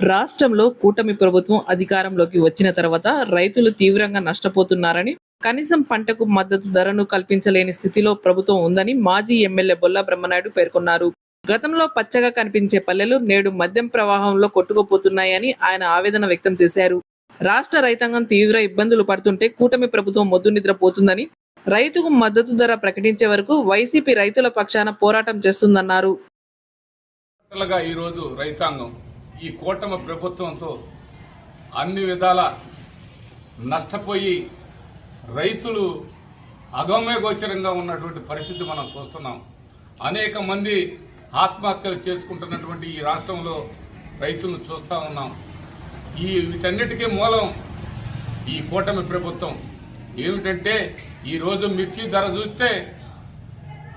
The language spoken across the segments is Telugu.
రాష్ట్రంలో కూటమి ప్రభుత్వం అధికారంలోకి వచ్చిన తర్వాత రైతులు తీవ్రంగా నష్టపోతున్నారని కనీసం పంటకు మద్దతు ధరను కల్పించలేని స్థితిలో ప్రభుత్వం ఉందని మాజీ ఎమ్మెల్యే బొల్ల బ్రహ్మనాయుడు పేర్కొన్నారు. గతంలో పచ్చగా కనిపించే పల్లెలు నేడు మద్యం ప్రవాహంలో కొట్టుకుపోతున్నాయని ఆయన ఆవేదన వ్యక్తం చేశారు. రాష్ట్ర రైతాంగం తీవ్ర ఇబ్బందులు పడుతుంటే కూటమి ప్రభుత్వం మొద్దు నిద్రపోతుందని రైతుకు మద్దతు ధర ప్రకటించే వరకు వైసీపీ రైతుల పక్షాన పోరాటం చేస్తుందన్నారు. ఈరోజు రైతాంగం ఈ కూటమి ప్రభుత్వంతో అన్ని విధాల నష్టపోయి రైతులు అగమ్య గోచరంగా ఉన్నటువంటి పరిస్థితి మనం చూస్తున్నాం. అనేక మంది ఆత్మహత్యలు చేసుకుంటున్నటువంటి ఈ రాష్ట్రంలో రైతులను చూస్తూ ఉన్నాం. ఈ వీటన్నిటికీ మూలం ఈ కూటమి ప్రభుత్వం. ఏమిటంటే ఈరోజు మిర్చి ధర చూస్తే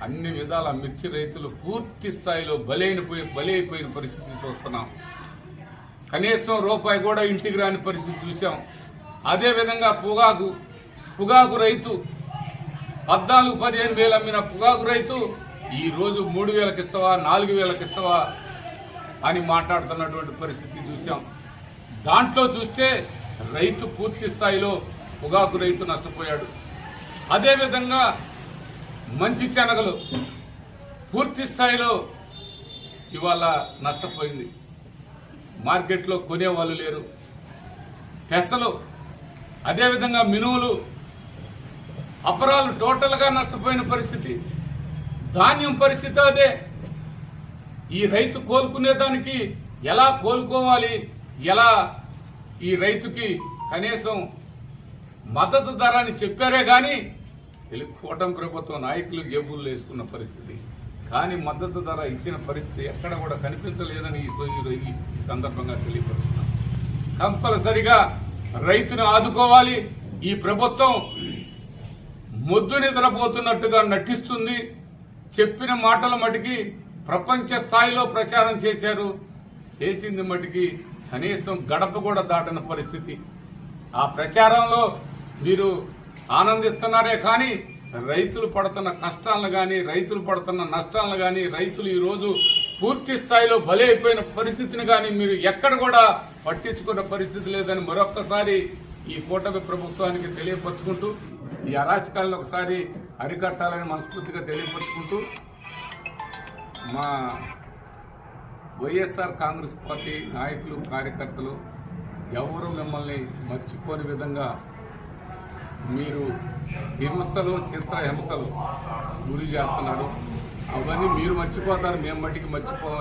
అన్ని విధాల మిర్చి రైతులు పూర్తి స్థాయిలో బలైనపోయి బలైపోయిన పరిస్థితి చూస్తున్నాం. కనీసం రూపాయి కూడా ఇంటికి రాని పరిస్థితి చూసాం అదేవిధంగా పొగాకు పొగాకు రైతు పద్నాలుగు పదిహేను వేలు అమ్మిన పొగాకు రైతు ఈరోజు మూడు వేలకు ఇస్తావా నాలుగు వేలకు ఇస్తావా అని మాట్లాడుతున్నటువంటి పరిస్థితి చూసాం దాంట్లో చూస్తే రైతు పూర్తి స్థాయిలో పొగాకు రైతు నష్టపోయాడు. అదేవిధంగా మంచి శనగలు పూర్తి స్థాయిలో ఇవాళ నష్టపోయింది. మార్కెట్లో కొనేవాళ్ళు లేరు. పెసలు అదేవిధంగా మినువులు అపరాలు టోటల్గా నష్టపోయిన పరిస్థితి. ధాన్యం పరిస్థితి అదే. ఈ రైతు కోలుకునేదానికి ఎలా కోలుకోవాలి? ఎలా ఈ రైతుకి కనీసం మద్దతు ధర అని చెప్పారే కానీ తెలుగు కూటమి ప్రభుత్వం నాయకులు జేబులు వేసుకున్న పరిస్థితి. కానీ మద్దతు ధర ఇచ్చిన పరిస్థితి ఎక్కడ కూడా కనిపించలేదని ఈ ఈ- ఈ సందర్భంగా తెలియపరుస్తున్నాం. కంపల్సరిగా రైతును ఆదుకోవాలి. ఈ ప్రభుత్వం మొద్దు నిద్రపోతున్నట్టుగా నటిస్తుంది. చెప్పిన మాటల మటుకి ప్రపంచ స్థాయిలో ప్రచారం చేశారు. చేసింది మటుకి కనీసం గడప కూడా దాటిన పరిస్థితి. ఆ ప్రచారంలో మీరు ఆనందిస్తున్నారే కానీ రైతులు పడుతున్న కష్టాలను కానీ రైతులు పడుతున్న నష్టాలను కానీ రైతులు ఈరోజు పూర్తి స్థాయిలో బలైపోయిన పరిస్థితిని కానీ మీరు ఎక్కడ కూడా పట్టించుకున్న పరిస్థితి లేదని మరొక్కసారి ఈ కూటమి ప్రభుత్వానికి తెలియపరుచుకుంటూ ఈ అరాచకాలను ఒకసారి అరికట్టాలని మనస్ఫూర్తిగా తెలియపరుచుకుంటూ మా వైఎస్ఆర్ కాంగ్రెస్ పార్టీ నాయకులు కార్యకర్తలు ఎవరు మిమ్మల్ని మర్చిపోని విధంగా మీరు హింసలు చిత్ర హింసలు గురి చేస్తున్నాడు. అవన్నీ మీరు మర్చిపోతారు మేము మట్టికి మర్చిపో